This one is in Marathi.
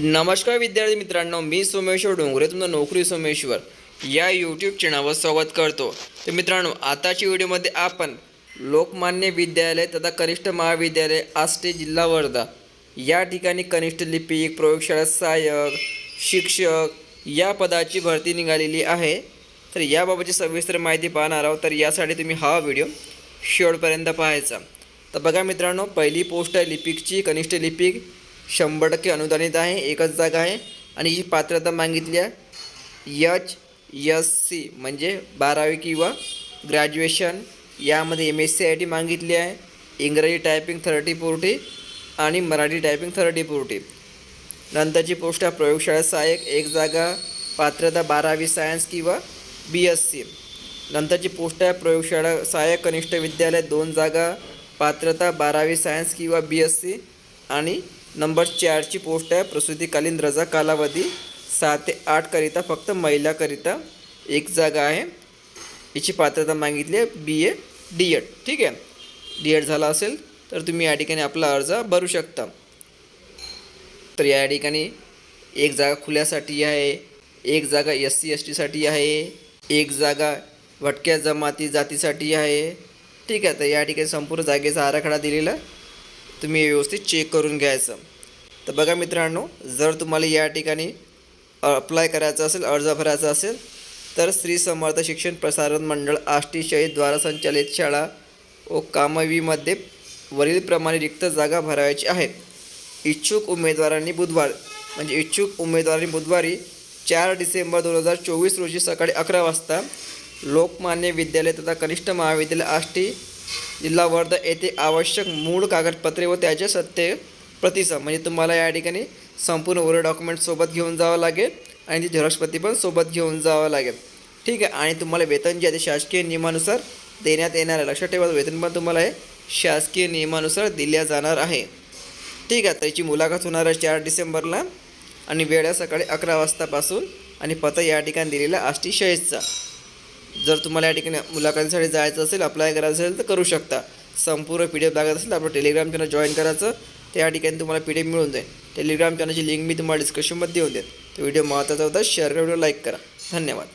नमस्कार विद्यार्थी मित्रांनो मी सोमेश्वर डोंगरे तुमचं नोकरी सोमेश्वर या यूट्यूब चॅनलवर स्वागत करतो. तर मित्रांनो आताच्या व्हिडिओमध्ये आपण लोकमान्य विद्यालय तथा कनिष्ठ महाविद्यालय आष्टे जिल्हा वर्धा या ठिकाणी कनिष्ठ लिपिक प्रयोगशाळा सहाय्यक शिक्षक या पदाची भरती निघालेली आहे. तर याबाबतची सविस्तर माहिती पाहणार आहोत. तर यासाठी तुम्ही हा व्हिडिओ शेवटपर्यंत पाहायचा. तर बघा मित्रांनो पहिली पोस्ट आहे लिपिकची कनिष्ठ लिपिक शंभर टक्के अनुदानित आहे एकच जागा आहे. आणि जी पात्रता मागितली आहे यच एस सी म्हणजे बारावी किंवा ग्रॅज्युएशन. यामध्ये M S C I T मागितली आहे इंग्रजी टायपिंग थर्टी फोर्टी आणि मराठी टायपिंग थर्टी फोर्टी नंतरची पोस्ट आहे प्रयोगशाळा सहाय्यक एक जागा पात्रता बारावी सायन्स किंवा बी एस सी नंतरची पोस्ट आहे प्रयोगशाळा सहाय्यक कनिष्ठ विद्यालय दोन जागा पात्रता बारावी सायन्स किंवा बी एस सी आणि नंबर चारची पोस्ट आहे प्रसूतीकालीन रजा कालावधी सहा ते आठकरिता फक्त महिलाकरिता एक जागा आहे. याची पात्रता मागितली आहे बी ए डी एड ठीक आहे? डी एड झाला असेल तर तुम्ही या ठिकाणी आपला अर्ज भरू शकता. तर या ठिकाणी एक जागा खुल्यासाठी आहे एक जागा एस सी एस टीसाठी आहे एक जागा भटक्या जमाती जातीसाठी आहे. ठीक आहे तर या ठिकाणी संपूर्ण जागेचा आराखडा दिलेला आहे. तुम्ही व्यवस्थित चेक करून घ्यायचं. तर बघा मित्रांनो जर तुम्हाला या ठिकाणी अप्लाय करायचं असेल अर्ज भरायचा असेल तर श्री समर्थ शिक्षण प्रसारण मंडळ आष्टी शहीदद्वारा संचालित शाळा व कामवीमध्ये वरीलप्रमाणे रिक्त जागा भरायची आहेत इच्छुक उमेदवारांनी बुधवार म्हणजे इच्छुक उमेदवारांनी बुधवारी चार डिसेंबर दोन हजार चोवीस रोजी सकाळी अकरा वाजता लोकमान्य विद्यालय तथा कनिष्ठ महाविद्यालय आष्टी जिल्हा वर्धा येथे आवश्यक मूळ कागदपत्रे व त्याचे सत्य प्रतिसा म्हणजे तुम्हाला या ठिकाणी संपूर्ण ओरे डॉक्युमेंट सोबत घेऊन जावं लागेल आणि ती झेरॉक्सप्रती पण सोबत घेऊन जावं लागेल. ठीक आहे? आणि तुम्हाला वेतन जे आहे ते शासकीय नियमानुसार देण्यात येणार आहे. लक्षात ठेवा वेतन पण तुम्हाला हे शासकीय नियमानुसार दिल्या जाणार आहे. ठीक आहे? त्याची मुलाखत होणार आहे चार डिसेंबरला आणि वेळ सकाळी अकरा वाजतापासून आणि पत्ता या ठिकाणी दिलेला आष्टी शहीदचा जर तुम्हाला या ठिकाणी मुलाखतीसाठी जायचं असेल अप्लाय करायचं असेल तर करू शकता. संपूर्ण पी डी एफ लागत असेल तर आपलं टेलिग्राम चॅनल जॉईन करायचं. त्या ठिकाणी तुम्हाला पी डी एफ मिळून जाईल. टेलिग्राम चॅनलची लिंक मी तुम्हाला डिस्क्रिप्शनमध्ये देऊन देईन. तो व्हिडिओ महत्त्वाचा होता. शेअर करा व्हिडिओ लाईक करा. धन्यवाद.